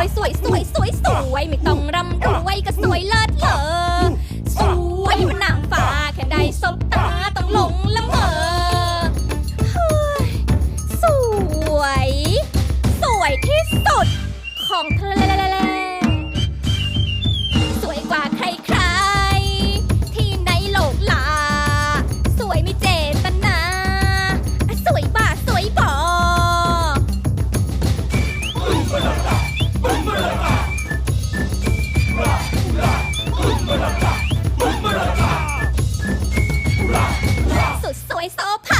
วยสวยสวยสวยสวยไม่ต้องรำรวยก็สวยเลิศเลอสวยเหมันนางฟ้าแค่ได้สบตาต้องหลงละเมอเฮ้ยสวย สวยที่สุด สุดสวยโซภา